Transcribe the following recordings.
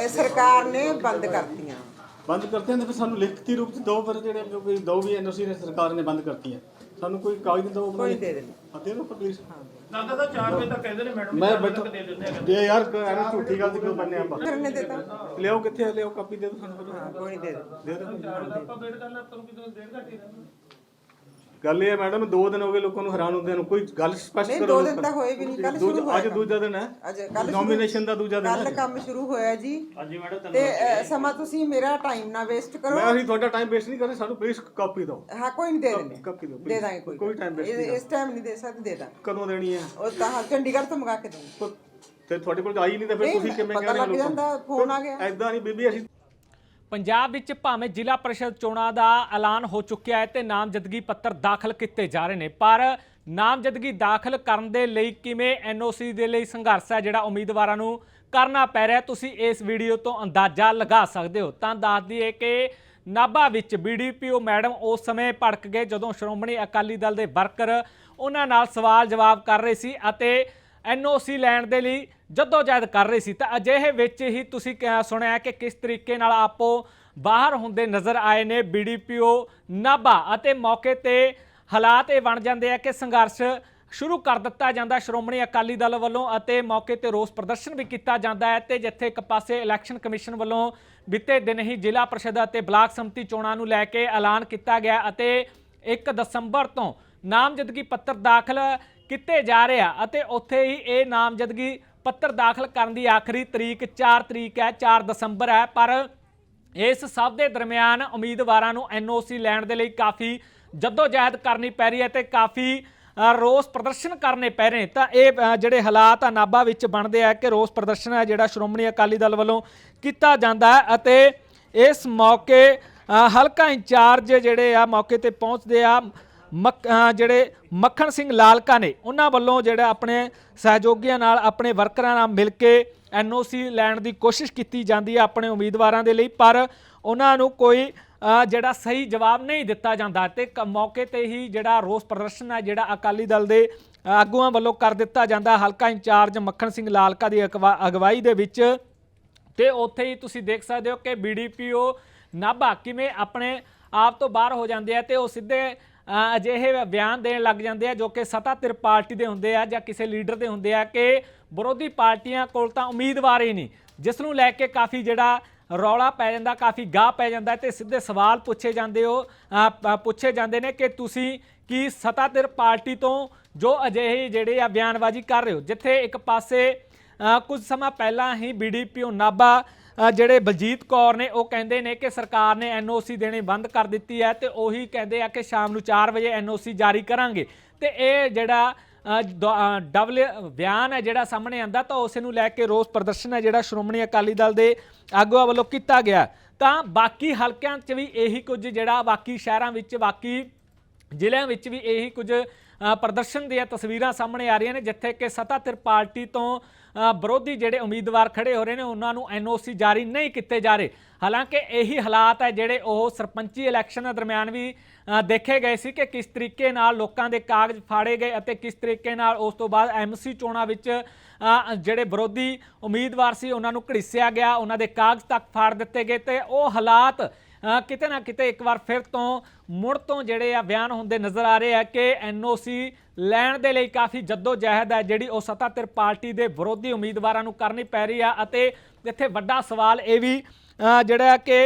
ਇਹ ਸਰਕਾਰ ਨੇ ਬੰਦ ਕਰਤੀਆਂ। ਬੰਦ ਕਰਤੇ ਨੇ ਫਿਰ ਸਾਨੂੰ ਲਿਖਤੀ ਰੂਪ ਚ ਦੋ ਫਿਰ ਜਿਹੜੇ ਜੋ ਕੋਈ ਦੋ ਵੀ ਐਨਓਸੀ ਨੇ ਸਰਕਾਰ ਨੇ ਬੰਦ ਕਰਤੀਆਂ। ਸਾਨੂੰ ਕੋਈ ਕਾਗਜ਼ ਦਿਓ ਕੋਈ ਦੇ ਦੇਣੀ। ਹਾਂ ਦੇ ਦਿਓ ਪਲੀਜ਼। ਦਾਦਾ ਤਾਂ 4 ਵਜੇ ਤੱਕ ਕਹਿੰਦੇ ਨੇ ਮੈਡਮ ਮੈਂ ਬੈਠਾ ਦੇ ਯਾਰ ਐਵੇਂ ਝੂਠੀ ਗੱਲ ਤੇ ਕਿਉਂ ਬੰਨੇ ਆਪਾਂ? ਕਰਨੇ ਦਿੱਤਾ। ਲਿਆਓ ਕਿੱਥੇ ਆ? ਲਿਆਓ ਕਾਪੀ ਦੇ ਦਿਓ ਸਾਨੂੰ ਕੋਈ ਨਹੀਂ ਦੇ ਦੇਣੀ। ਦੇ ਦਿਓ। ਆਪਾਂ ਵੇਟ ਕਰਨਾ ਤੁਹਾਨੂੰ ਕਿਤੇ ਡੇਢ ਘੰਟੇ ਰਹਿਣਾ ਗੱਲ ਇਹ ਹੈ ਮੈਡਮ ਦੋ ਦਿਨ ਹੋ ਗਏ ਲੋਕਾਂ ਨੂੰ ਹੈਰਾਨ ਹੁੰਦੇ ਨੂੰ ਕੋਈ ਗੱਲ ਸਪਸ਼ਟ ਨਹੀਂ ਕਰੋ ਦੋ ਦਿਨ ਤਾਂ ਹੋਏ ਵੀ ਨਹੀਂ ਕੱਲ ਸ਼ੁਰੂ ਹੋਇਆ ਅੱਜ ਦੂਜਾ ਦਿਨ ਹੈ। ਅੱਜ ਕੱਲ ਨੋਮੀਨੇਸ਼ਨ ਦਾ ਦੂਜਾ ਦਿਨ ਕੱਲ ਹੈ ਕੰਮ ਸ਼ੁਰੂ ਹੋਇਆ ਜੀ। ਹਾਂਜੀ ਮੈਡਮ ਤੇ ਸਮਾਂ ਤੁਸੀਂ ਮੇਰਾ ਟਾਈਮ ਨਾ ਵੇਸਟ ਕਰੋ। ਮੈਂ ਅਸੀਂ ਤੁਹਾਡਾ ਟਾਈਮ ਵੇਸਟ ਨਹੀਂ ਕਰ ਰਹੇ ਸਾਨੂੰ ਪਲੀਜ਼ ਕਾਪੀ ਦਿਓ। ਹਾਂ ਕੋਈ ਨਹੀਂ ਦੇ ਦਿੰਦੇ। ਕਾਪੀ ਦਿਓ ਦੇ ਦਾਂਗੇ ਕੋਈ ਕੋਈ waste ਇਹ- ਇਸ ਟਾਈਮ ਨਹੀਂ ਦੇ ਸਕਦੇ ਦੇ ਦਾਂ ਕਦੋਂ ਦੇਣੀ ਹੈ? ਉਹ ਤਾਂ ਹਾਂ, ਚੰਡੀਗੜ੍ਹ ਤੋਂ ਮੰਗਾ ਕੇ ਦੂੰਗੀ ਤੇ ਤੁਹਾਡੇ ਕੋਲ ਆਈ ਨਹੀਂ ਤਾਂ ਫਿਰ ਤੁਸੀਂ ਕਿਵੇਂ ਪਤਾ ਕਹਿ ਰਹੇ ਲੱਗ ਜਾਂਦਾ, ਫੋਨ ਆ ਗਿਆ। ਐਦਾਂ ਨਹੀਂ ਬੀਬੀ ਅਸੀਂ ਪੰਜਾਬ ਵਿੱਚ ਭਾਵੇਂ ਜ਼ਿਲ੍ਹਾ ਪਰਿਸ਼ਦ ਚੋਣਾਂ ਦਾ ਐਲਾਨ ਹੋ ਚੁੱਕਿਆ ਹੈ ਤੇ ਨਾਮਜ਼ਦਗੀ ਪੱਤਰ ਦਾਖਲ ਕੀਤੇ ਜਾ ਰਹੇ ਨੇ, ਪਰ ਨਾਮਜ਼ਦਗੀ ਦਾਖਲ ਕਰਨ ਦੇ ਲਈ ਕਿਵੇਂ ਐਨਓਸੀ ਦੇ ਲਈ ਸੰਘਰਸ਼ ਹੈ ਜਿਹੜਾ ਉਮੀਦਵਾਰਾਂ ਨੂੰ ਕਰਨਾ ਪੈ ਰਿਹਾ ਤੁਸੀਂ ਇਸ ਵੀਡੀਓ ਤੋਂ ਅੰਦਾਜ਼ਾ ਲਗਾ ਸਕਦੇ ਹੋ। ਤਾਂ ਦੱਸ ਦਈਏ ਕਿ ਨਾਭਾ ਵਿੱਚ ਬੀਡੀਪੀਓ ਮੈਡਮ ਉਸ ਸਮੇਂ ਭੜਕ ਗਏ ਜਦੋਂ ਸ਼੍ਰੋਮਣੀ ਅਕਾਲੀ ਦਲ ਦੇ ਵਰਕਰ ਉਹਨਾਂ ਨਾਲ ਸਵਾਲ ਜਵਾਬ ਕਰ ਰਹੇ ਸੀ ਅਤੇ ਐਨਓਸੀ ਲੈਣ ਦੇ ਲਈ ਜਦੋਜਹਿਦ ਕਰ ਰਹੀ ਸੀ। ਤਾਂ ਅਜਿਹੇ ਵਿੱਚ ਹੀ ਤੁਸੀਂ ਕਿਹਾ, ਸੁਣਿਆ ਕਿ ਕਿਸ ਤਰੀਕੇ ਨਾਲ ਆਪੋ ਬਾਹਰ ਹੁੰਦੇ ਨਜ਼ਰ ਆਏ ਨੇ ਬੀਡੀਪੀਓ ਨਾਭਾ ਅਤੇ ਮੌਕੇ ਤੇ ਹਾਲਾਤ ਇਹ ਬਣ ਜਾਂਦੇ ਆ ਕਿ ਸੰਘਰਸ਼ ਸ਼ੁਰੂ ਕਰ ਦਿੱਤਾ ਜਾਂਦਾ। ਸ਼੍ਰੋਮਣੀ ਅਕਾਲੀ ਦਲ ਵੱਲੋਂ ਅਤੇ ਮੌਕੇ ਤੇ ਰੋਸ ਪ੍ਰਦਰਸ਼ਨ ਵੀ ਕੀਤਾ ਜਾਂਦਾ ਹੈ ਤੇ ਜਿੱਥੇ ਇੱਕ ਪਾਸੇ ਇਲੈਕਸ਼ਨ ਕਮਿਸ਼ਨ ਵੱਲੋਂ ਬੀਤੇ ਦਿਨ ਹੀ ਜ਼ਿਲ੍ਹਾ ਪ੍ਰੀਸ਼ਦ ਅਤੇ ਬਲਾਕ ਸੰਮਤੀ ਚੋਣਾਂ ਨੂੰ ਲੈ ਕੇ ਐਲਾਨ ਕੀਤਾ ਗਿਆ ਅਤੇ 1 ਦਸੰਬਰ ਤੋਂ ਨਾਮਜ਼ਦਗੀ ਪੱਤਰ ਦਾਖਲ ਕੀਤੇ ਜਾ ਰਹੇ ਆ ਅਤੇ ਉੱਥੇ ਹੀ ਇਹ ਨਾਮਜ਼ਦਗੀ ਪੱਤਰ ਦਾਖਲ ਕਰਨ ਦੀ ਆਖਰੀ ਤਰੀਕ 4 ਤਰੀਕ ਹੈ 4 ਦਸੰਬਰ ਹੈ। ਪਰ ਇਸ ਸਭ ਦੇ ਦਰਮਿਆਨ ਉਮੀਦਵਾਰਾਂ ਨੂੰ ਐਨਓਸੀ ਲੈਣ ਦੇ ਲਈ ਕਾਫੀ ਜਦੋਜਹਿਦ ਕਰਨੀ ਪੈ ਰਹੀ ਹੈ ਤੇ ਕਾਫੀ ਰੋਸ ਪ੍ਰਦਰਸ਼ਨ ਕਰਨੇ ਪੈ ਰਹੇ ਤਾਂ ਇਹ ਜਿਹੜੇ ਹਾਲਾਤ ਆ, ਨਾਭਾ ਵਿੱਚ ਬਣਦੇ ਆ ਕਿ ਰੋਸ ਪ੍ਰਦਰਸ਼ਨ ਹੈ ਜਿਹੜਾ ਸ਼੍ਰੋਮਣੀ ਅਕਾਲੀ ਦਲ ਵੱਲੋਂ ਕੀਤਾ ਜਾਂਦਾ ਹੈ ਅਤੇ ਇਸ ਮੌਕੇ ਹਲਕਾ ਇੰਚਾਰਜ ਜਿਹੜੇ ਆ ਮੌਕੇ ਤੇ ਪਹੁੰਚਦੇ ਆ। ਜਿਹੜੇ ਮੱਖਣ ਸਿੰਘ ਲਾਲਕਾ ਨੇ, ਉਹਨਾਂ ਵੱਲੋਂ ਜਿਹੜਾ ਆਪਣੇ ਸਹਿਯੋਗੀਆਂ ਨਾਲ, ਆਪਣੇ ਵਰਕਰਾਂ ਨਾਲ ਮਿਲ ਕੇ ਐਨਓਸੀ ਲੈਣ ਦੀ ਕੋਸ਼ਿਸ਼ ਕੀਤੀ ਜਾਂਦੀ ਹੈ ਆਪਣੇ ਉਮੀਦਵਾਰਾਂ ਦੇ ਲਈ, ਪਰ ਉਹਨਾਂ ਨੂੰ ਕੋਈ ਜਿਹੜਾ ਸਹੀ ਜਵਾਬ ਨਹੀਂ ਦਿੱਤਾ ਜਾਂਦਾ ਤੇ ਕ- ਮੌਕੇ ਤੇ ਹੀ ਜਿਹੜਾ ਰੋਸ ਪ੍ਰਦਰਸ਼ਨ ਹੈ, ਜਿਹੜਾ ਅਕਾਲੀ ਦਲ ਦੇ ਆਗੂਆਂ ਵੱਲੋਂ ਕਰ ਦਿੱਤਾ ਜਾਂਦਾ ਹਲਕਾ ਇੰਚਾਰਜ ਮੱਖਣ ਸਿੰਘ ਲਾਲਕਾ ਦੀ ਅਗਵਾ- ਅਗਵਾਈ ਦੇ ਵਿੱਚ ਤੇ ਉੱਥੇ ਹੀ ਤੁਸੀਂ ਦੇਖ ਸਕਦੇ ਹੋ ਕਿ ਬੀਡੀਪੀਓ ਨਾਭਾ ਕਿਵੇਂ ਆਪਣੇ ਆਪ ਤੋਂ ਬਾਹਰ ਹੋ ਜਾਂਦੇ ਆ ਤੇ ਉਹ ਸਿੱਧੇ ਅਜਿਹੇ ਬਿਆਨ ਦੇਣ ਲੱਗ ਜਾਂਦੇ ਆ ਜੋ ਕਿ ਸੱਤਾਧਿਰ ਪਾਰਟੀ ਦੇ ਹੁੰਦੇ ਆ ਜਾਂ ਕਿਸੇ ਲੀਡਰ ਦੇ ਹੁੰਦੇ ਆ ਕਿ ਵਿਰੋਧੀ ਪਾਰਟੀਆਂ ਕੋਲ ਤਾਂ ਉਮੀਦਵਾਰ ਹੀ ਨਹੀਂ। ਜਿਸ ਨੂੰ ਲੈ ਕੇ ਕਾਫੀ ਜਿਹੜਾ ਰੌਲਾ ਪੈ ਜਾਂਦਾ, ਕਾਫੀ ਗਾਹ ਪੈ ਜਾਂਦਾ ਤੇ ਸਿੱਧੇ ਸਵਾਲ ਪੁੱਛੇ ਜਾਂਦੇ ਹੋ ਪੁੱਛੇ ਜਾਂਦੇ ਨੇ ਕਿ ਤੁਸੀਂ ਕੀ ਸੱਤਾਧਿਰ ਪਾਰਟੀ ਤੋਂ ਜੋ ਅਜਿਹੇ ਜਿਹੜੇ ਆ ਬਿਆਨਬਾਜ਼ੀ ਕਰ ਰਹੇ ਹੋ? ਜਿੱਥੇ ਇੱਕ ਪਾਸੇ ਕੁਝ ਸਮਾਂ ਪਹਿਲਾਂ ਹੀ ਬੀਡੀਪੀਓ ਨਾਭਾ ਜਿਹੜੇ ਬਲਜੀਤ ਕੌਰ ਨੇ, ਉਹ ਕਹਿੰਦੇ ਨੇ ਕਿ ਸਰਕਾਰ ਨੇ ਐਨਓਸੀ ਦੇਣੀ ਬੰਦ ਕਰ ਦਿੱਤੀ ਹੈ ਤੇ ਉਹੀ ਕਹਿੰਦੇ ਆ ਕਿ ਸ਼ਾਮ ਨੂੰ 4 ਵਜੇ ਐਨਓਸੀ ਜਾਰੀ ਕਰਾਂਗੇ। ਤੇ ਇਹ ਜਿਹੜਾ ਦ- ਡਬਲ ਬਿਆਨ ਹੈ ਜਿਹੜਾ ਸਾਹਮਣੇ ਆਂਦਾ ਤਾਂ ਉਸ ਨੂੰ ਲੈ ਕੇ ਰੋਸ ਪ੍ਰਦਰਸ਼ਨ ਹੈ ਜਿਹੜਾ ਸ਼੍ਰੋਮਣੀ ਅਕਾਲੀ ਦਲ ਦੇ ਆਗੂਆਂ ਵੱਲੋਂ ਕੀਤਾ ਗਿਆ। ਤਾਂ ਬਾਕੀ ਹਲਕਿਆਂ 'ਚ ਵੀ ਇਹੀ ਕੁਝ ਜਿਹੜਾ, ਬਾਕੀ ਸ਼ਹਿਰਾਂ ਵਿੱਚ, ਬਾਕੀ ਜ਼ਿਲ੍ਹਿਆਂ ਵਿੱਚ ਵੀ ਇਹੀ ਕੁਝ ਪ੍ਰਦਰਸ਼ਨ ਦੀਆਂ ਤਸਵੀਰਾਂ ਸਾਹਮਣੇ ਆ ਰਹੀਆਂ ਨੇ, ਜਿੱਥੇ ਕਿ ਸੱਤਾਧਿਰ ਪਾਰਟੀ ਤੋਂ ਵਿਰੋਧੀ ਜਿਹੜੇ ਉਮੀਦਵਾਰ ਖੜੇ ਹੋ ਰਹੇ ਨੇ, ਉਹਨਾਂ ਨੂੰ ਐਨਓਸੀ ਜਾਰੀ ਨਹੀਂ ਕੀਤੇ ਜਾ ਰਹੇ। ਹਾਲਾਂਕਿ ਇਹੀ ਹਾਲਾਤ ਹੈ ਜਿਹੜੇ ਉਹ ਸਰਪੰਚੀ ਇਲੈਕਸ਼ਨ ਦੇ ਦਰਮਿਆਨ ਵੀ ਦੇਖੇ ਗਏ ਸੀ ਕਿ ਕਿਸ ਤਰੀਕੇ ਨਾਲ ਲੋਕਾਂ ਦੇ ਕਾਗਜ਼ ਫਾੜੇ ਗਏ ਅਤੇ ਕਿਸ ਤਰੀਕੇ ਨਾਲ ਉਸ ਤੋਂ ਬਾਅਦ ਐਮਸੀ ਚੋਣਾਂ ਵਿੱਚ ਜਿਹੜੇ ਵਿਰੋਧੀ ਉਮੀਦਵਾਰ ਸੀ, ਉਹਨਾਂ ਨੂੰ ਘੜੀਸਿਆ ਗਿਆ, ਉਹਨਾਂ ਦੇ ਕਾਗਜ਼ ਤੱਕ ਫਾੜ ਦਿੱਤੇ ਗਏ ਤੇ ਉਹ ਹਾਲਾਤ ਕਿਤੇ ਨਾ ਕਿਤੇ ਇੱਕ ਵਾਰ ਫਿਰ ਤੋਂ ਮੁੜ ਤੋਂ ਜਿਹੜੇ ਆ ਬਿਆਨ ਹੁੰਦੇ ਨਜ਼ਰ ਆ ਰਹੇ ਆ ਕਿ ਐਨਓਸੀ ਲੈਣ ਦੇ ਲਈ ਕਾਫੀ ਜਹਿਦ ਹੈ, ਜਿਹੜੀ ਉਹ ਸੱਤਾਧਿਰ ਪਾਰਟੀ ਦੇ ਵਿਰੋਧੀ ਉਮੀਦਵਾਰਾਂ ਨੂੰ ਕਰਨੀ ਪੈ ਰਹੀ ਆ। ਅਤੇ ਇੱਥੇ ਵੱਡਾ ਸਵਾਲ ਇਹ ਵੀ ਜਿਹੜਾ ਕਿ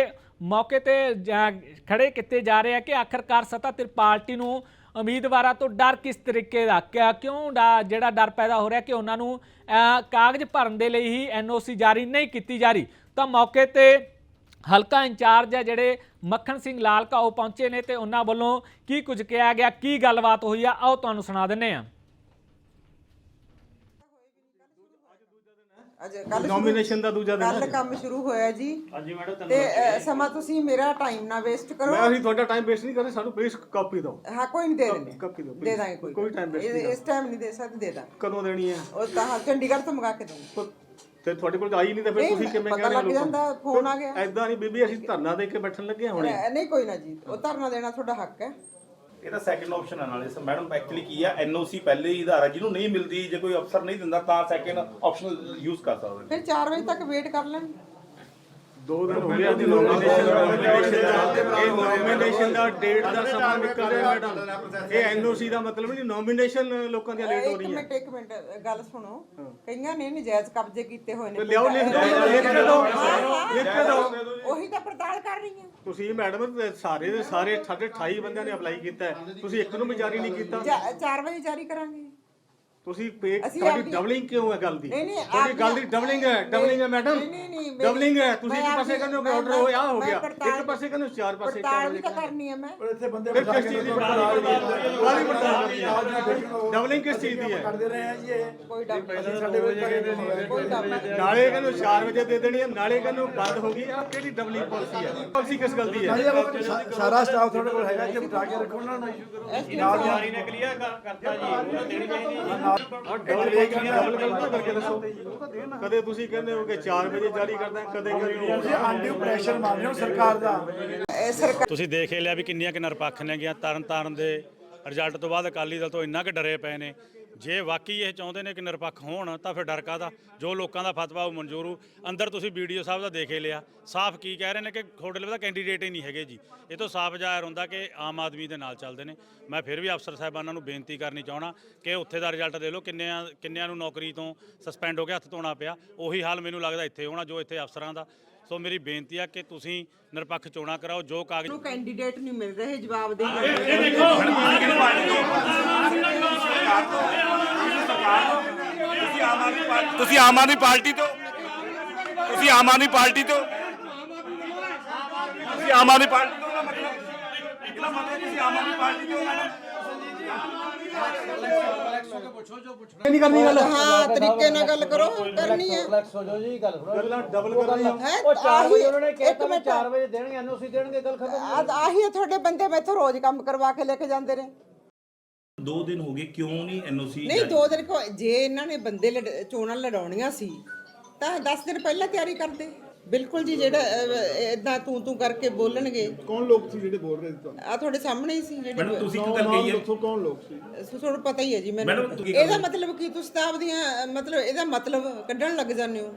ਮੌਕੇ ਤੇ ਜਾ- ਖੜੇ ਕੀਤੇ ਜਾ ਰਹੇ ਆ ਕਿ ਆਖਰਕਾਰ ਸੱਤਾਧਿਰ ਪਾਰਟੀ ਨੂੰ ਉਮੀਦਵਾਰਾਂ ਤੋਂ ਡਰ ਕਿਸ ਤਰੀਕੇ ਦਾ? ਕਿਆ- ਕਿਉਂ ਡਾ- ਜਿਹੜਾ ਡਰ ਪੈਦਾ ਹੋ ਰਿਹਾ ਕਿ ਉਹਨਾਂ ਨੂੰ ਕਾਗਜ਼ ਭਰਨ ਦੇ ਲਈ ਹੀ ਐਨਓਸੀ ਜਾਰੀ ਨਹੀਂ ਕੀਤੀ ਜਾ ਰਹੀ? ਤਾਂ ਮੌਕੇ ਤੇ ਹਲਕਾ ਇੰਚਾਰਜ ਹੈ ਜਿਹੜੇ ਮੱਖਣ ਸਿੰਘ ਲਾਲਕਾ ਉਹ ਪਹੁੰਚੇ ਨੇ ਤੇ ਉਹਨਾਂ ਵੱਲੋਂ ਕੀ ਕੁਝ ਕਿਹਾ ਗਿਆ ਕੀ ਗੱਲਬਾਤ ਹੋਈ ਆ? ਆਓ ਤੁਹਾਨੂੰ ਸੁਣਾ ਦਿੰਨੇ ਆ ਅੱਜ ਕੱਲ ਨੋਮੀਨੇਸ਼ਨ ਦਾ ਦੂਜਾ ਦਿਨ ਕੱਲ ਕੰਮ ਸ਼ੁਰੂ ਹੋਇਆ ਜੀ। ਹਾਂਜੀ ਮੈਡਮ ਤੇ ਸਮਾਂ ਤੁਸੀਂ ਮੇਰਾ ਟਾਈਮ ਨਾ ਵੇਸਟ ਕਰੋ। ਮੈਂ ਅਸੀਂ ਤੁਹਾਡਾ ਟਾਈਮ ਵੇਸਟ ਨਹੀਂ ਕਰ ਰਹੇ ਸਾਨੂੰ ਪਲੀਜ਼ ਕਾਪੀ ਦਿਓ। ਹਾਂ ਕੋਈ ਨਹੀਂ ਦੇ ਦਿੰਦੇ। ਕਾਪੀ ਦਿਓ ਦੇ ਦਾਂਗੇ ਕੋਈ ਕੋਈ waste ਇਹ- ਇਸ ਟਾਈਮ ਨਹੀਂ ਦੇ ਸਕਦੇ ਦੇ ਦਾਂ ਕਦੋਂ ਦੇਣੀ ਹੈ? ਉਹ ਤਾਂ ਚੰਡੀਗੜ੍ਹ ਤੋਂ ਮੰਗਾ ਕੇ ਪਰ ਤੇ ਤੁਹਾਡੇ ਕੋਲ ਤਾਂ ਆਈ ਨਹੀਂ ਤਾਂ ਫਿਰ ਤੁਸੀਂ ਕਿਵੇਂ ਪਤਾ ਕਹਿ ਰਹੇ ਲੱਗ ਜਾਂਦਾ, ਫੋਨ ਆ ਗਿਆ। ਐਦਾਂ ਨਹੀਂ ਬੀਬੀ ਅਸੀਂ ਧਰਨਾ ਦੇ ਕੇ ਬੈਠਣ ਲੱਗੇ ਹਾਂ ਹੁਣੇ। ਨਹੀਂ ਕੋਈ ਨਾ ਜੀ ਉਹ ਧਰਨਾ ਦੇਣਾ ਤੁਹਾਡਾ ਹੱਕ ਹੈ। ਇਹਦਾ ਸੈਕੰਡ ਆਪਸ਼ਨ ਹੈ ਨਾਲੇ ਮੈਡਮ ਐਕਚੁਅਲੀ ਕੀ ਆ ਐਨਓਸੀ ਪਹਿਲੇ ਹੀ ਆਧਾਰ ਹੈ ਜਿਹਨੂੰ ਨਹੀਂ ਮਿਲਦੀ ਜੇ ਕੋਈ ਅਫਸਰ ਨਹੀਂ ਦਿੰਦਾ ਤਾਂ ਸੈਕੰਡ ਆਪਸ਼ਨ ਯੂਜ਼ ਕਰ ਸਕਦੇ ਫਿਰ 4 ਵਜੇ ਤੱਕ ਵੇਟ ਕਰ ਲੈਣ। ਦੋ ਦਿਨ ਹੋ ਗਏ ਅੱਜ ਨੋਮੀਨੇਸ਼ਨ ਦਾ ਇਹ ਨੋਮੀਨੇਸ਼ਨ ਦਾ ਡੇਟ ਦਾ ਸਮਾਂ ਨਿਕਲ ਰਿਹਾ ਮੈਡਮ ਇਹ ਐਨਓਸੀ ਦਾ ਮਤਲਬ ਨਹੀਂ ਨੋਮੀਨੇਸ਼ਨ ਲੋਕਾਂ ਦੀਆਂ ਲੇਟ ਹੋ ਇੱਕ ਰਹੀਆਂ। ਮਿੰਟ ਇੱਕ ਮਿੰਟ ਗੱਲ ਸੁਣੋ। ਕਈਆਂ ਨੇ ਨਜਾਇਜ਼ ਕਬਜ਼ੇ ਕੀਤੇ ਹੋਏ ਨੇ। ਲਿਆਓ ਲਿਖ ਦਿਓ ਲਿਖ ਕੇ ਦਿਓ ਲਿਖ ਕੇ ਦਿਓ ਉਹੀ ਤਾਂ ਪੜਤਾਲ ਕਰ ਰਹੀ ਹਾਂ। ਤੁਸੀਂ ਮੈਡਮ ਸਾਰੇ ਦੇ ਸਾਰੇ ਸਾਡੇ 28 ਬੰਦਿਆਂ ਨੇ ਅਪਲਾਈ ਕੀਤਾ ਤੁਸੀਂ ਇੱਕ ਨੂੰ ਵੀ ਜਾਰੀ ਨਹੀਂ ਕੀਤਾ। 4 ਵਜੇ ਜਾਰੀ ਕਰਾਂਗੇ। ਤੁਸੀਂ ਪੇ ਅਸੀਂ ਤੁਹਾਡੀ ਡਬਲਿੰਗ ਕਿਉਂ ਹੈ ਗੱਲ ਦੀ? ਨਹੀਂ, ਨਹੀਂ, ਤੁਹਾਡੀ ਗੱਲ ਦੀ ਡਬਲਿੰਗ ਹੈ ਡਬਲਿੰਗ ਹੈ ਮੈਡਮ ਨਹੀਂ, ਨਹੀਂ, ਨਹੀਂ, ਮੇਰੀ- ਡਬਲਿੰਗ ਹੈ ਤੁਸੀਂ ਇੱਕ ਪਾਸੇ ਕਹਿੰਦੇ ਹੋ ਕਿ ਮੈਂ- ਆਰਡਰ ਹੋਇਆ ਹੋ ਮੈਂ ਗਿਆ। ਪੜਤਾਲ- ਇੱਕ ਪਾਸੇ ਕਹਿੰਦੇ ਹੋ ਚਾਰ ਪਾਸੇ ਪੜਤਾਲ ਵੀ ਵਜੇ ਤਾਂ ਕਰਨੀ ਹੈ ਮੈਂ। ਫਿਰ ਕਿਸ ਚੀਜ਼ ਦੀ ਪੜਤਾਲ ਕਾਹਦੀ ਪੜਤਾਲ ਹੈ? ਡਬਲਿੰਗ ਕਿਸ ਚੀਜ਼ ਦੀ ਹੈ? ਕੋਈ ਡਰ ਨਹੀਂ ਕੋਈ ਡਰ ਨਹੀਂ। ਨਾਲੇ ਕਹਿੰਦੇ 4 ਵਜੇ ਦੇ ਦੇਣੀ ਹੈ ਨਾਲੇ ਕਹਿੰਦੇ ਬੰਦ ਹੋ ਗਈ ਆ ਕਿਹੜੀ ਡਬਲਿੰਗ ਪਾਲਿਸੀ ਹੈ? ਪਾਲਿਸੀ ਕਿਸ ਗੱਲ ਦੀ ਹੈ? ਸਾਰਾ ਸਟਾਫ ਤੁਹਾਡੇ ਕੋਲ ਹੈਗਾ ਕਿ ਬਿਠਾ ਕੇ ਰੱਖੋ ਉਹਨਾਂ ਨੂੰ ਜਾਰੀ ਨੇ ਕਲੀਅਰ ਕਰਤਾ ਕਦੇ ਤੁਸੀਂ ਕਹਿੰਦੇ ਹੋ ਕਿ 4 ਵਜੇ ਜਾਰੀ ਕਰਦਾ ਕਦੇ ਕਹਿੰਦੇ ਤੁਸੀਂ ਆਂਡਿਓ ਪ੍ਰੈਸ਼ਰ ਮਾਰ ਰਹੇ ਹੋ ਸਰਕਾਰ ਦਾ। ਇਹ ਸਰਕਾਰ ਤੁਸੀਂ ਦੇਖ ਹੀ ਲਿਆ ਵੀ ਕਿੰਨੀਆਂ ਕਿ ਨਿਰਪੱਖ ਨੇ ਗਿਆ ਤਰਨ ਤਾਰਨ ਦੇ ਰਿਜ਼ਲਟ ਤੋਂ ਬਾਅਦ ਅਕਾਲੀ ਦਲ ਤੋਂ ਇੰਨਾ ਕਿ ਡਰੇ ਪਏ ਨੇ। ਜੇ ਵਾਕਈ ਇਹ ਚਾਹੁੰਦੇ ਨੇ ਕਿ ਨਿਰਪੱਖ ਹੋਣ, ਤਾਂ ਫਿਰ ਡਰ ਕਾਹਦਾ? ਜੋ ਲੋਕਾਂ ਦਾ ਫਤਵਾ, ਉਹ ਮਨਜ਼ੂਰ ਅੰਦਰ ਤੁਸੀਂ ਵੀਡੀਓ ਸਾਹਿਬ ਦਾ ਦੇਖ ਹੀ ਲਿਆ। ਸਾਫ਼ ਕੀ ਕਹਿ ਰਹੇ ਨੇ ਕਿ ਤੁਹਾਡੇ ਲਈ ਤਾਂ ਕੈਂਡੀਡੇਟ ਹੀ ਨਹੀਂ ਹੈਗੇ ਜੀ। ਇਹ ਤੋਂ ਸਾਫ਼ ਜ਼ਾਹਿਰ ਹੁੰਦਾ ਕਿ ਆਮ ਆਦਮੀ ਦੇ ਨਾਲ ਚੱਲਦੇ ਨੇ। ਮੈਂ ਫਿਰ ਵੀ ਅਫਸਰ ਸਾਹਿਬਾਨਾਂ ਨੂੰ ਬੇਨਤੀ ਕਰਨੀ ਚਾਹਣਾ ਕਿ ਉੱਥੇ ਦਾ ਰਿਜ਼ਲਟ ਦੇ ਲਓ। ਕਿੰਨਿਆਂ ਕਿੰਨਿਆਂ ਨੂੰ ਨੌਕਰੀ ਤੋਂ ਸਸਪੈਂਡ ਹੋ ਕੇ ਹੱਥ ਧੋਣਾ ਪਿਆ, ਉਹੀ ਹਾਲ ਮੈਨੂੰ ਲੱਗਦਾ ਇੱਥੇ ਹੋਣਾ, ਜੋ ਇੱਥੇ ਅਫਸਰਾਂ ਦਾ ਸੋ ਮੇਰੀ ਬੇਨਤੀ ਆ ਕਿ ਤੁਸੀਂ ਨਿਰਪੱਖ ਚੋਣਾਂ ਕਰਾਓ ਜੋ ਕਾਗਜ਼ ਨੂੰ ਕੈਂਡੀਡੇਟ ਨਹੀਂ ਮਿਲ ਰਹੇ ਜਵਾਬ ਦੇ ਤੁਸੀਂ ਆਮ ਆਦਮੀ ਪਾਰਟੀ ਤੋਂ ਤੁਸੀਂ ਆਮ ਆਦਮੀ ਪਾਰਟੀ ਤੋਂ ਤੁਸੀਂ ਆਮ ਆਦਮੀ ਪਾਰਟੀ ਤੋਂ ਮਤਲਬ ਇਹਦਾ ਮਤਲਬ ਤੁਸੀਂ ਆਮ ਆਦਮੀ ਪਾਰਟੀ ਤੋਂ ਨਹੀਂ ਕਰਨੀ ਗੱਲ। ਹਾਂ ਤਰੀਕੇ ਨਾਲ ਗੱਲ ਕਰੋ ਕਰਨੀ ਹੈ। ਰਿਲੈਕਸ ਹੋ ਜਾਓ ਜੀ ਗੱਲ ਸੁਣੋ। ਗੱਲਾਂ ਡਬਲ ਕਰ ਰਹੇ ਹੋ ਉਹ 4 ਵਜੇ ਉਹਨਾਂ ਨੇ ਕਿਹਾ ਮਿੰਟ। 4 ਵਜੇ ਦੇਣਗੇ ਐਨਓਸੀ ਦੇਣਗੇ ਗੱਲ ਖਤਮ ਆ- ਆਹੀ ਹੈ ਤੁਹਾਡੇ ਬੰਦੇ ਮੈਥੋਂ ਰੋਜ਼ ਕੰਮ ਕਰਵਾ ਕੇ ਲੈ ਕੇ ਜਾਂਦੇ ਨੇ। ਦੋ ਦਿਨ ਹੋ ਗਏ ਕਿਉਂ ਨਹੀਂ ਐਨਓਸੀ ਨਹੀਂ ਦੋ ਦਿਨ ਕੋ ਜੇ ਇਹਨਾਂ ਨੇ ਬੰਦੇ ਚੋਣਾਂ ਲੜਾਉਣੀਆਂ ਸੀ ਤਾਂ 10 ਦਿਨ ਪਹਿਲਾਂ ਤਿਆਰੀ ਕਰਦੇ। ਬਿਲਕੁਲ ਜੀ ਜਿਹੜਾ ਇਦਾਂ ਤੂੰ ਤੂੰ ਕਰਕੇ ਬੋਲਣਗੇ। ਕੌਣ ਲੋਕ ਸੀ ਜਿਹੜੇ ਬੋਲ ਰਹੇ ਸੀ ਤੁਹਾਨੂੰ? ਆ ਤੁਹਾਡੇ ਸਾਹਮਣੇ ਹੀ ਸੀ ਮੈਡਮ ਜਿਹੜੇ ਤੁਸੀਂ ਇੱਕ ਗੱਲ ਕਹੀ ਹੈ। ਦੱਸੋ ਕੌਣ ਲੋਕ ਸੀ? ਤੁਹਾਨੂੰ ਪਤਾ ਹੀ ਹੈ ਜੀ ਮੈਨੂੰ ਮੈਡਮ, ਇਹਦਾ ਮਤਲਬ ਕੀ ਤੁਸੀਂ ਤਾਂ ਆਪਦੀਆਂ ਮਤਲਬ ਇਹਦਾ ਮਤਲਬ ਕੱਢਣ ਲੱਗ ਜਾਂਦੇ ਹੋ।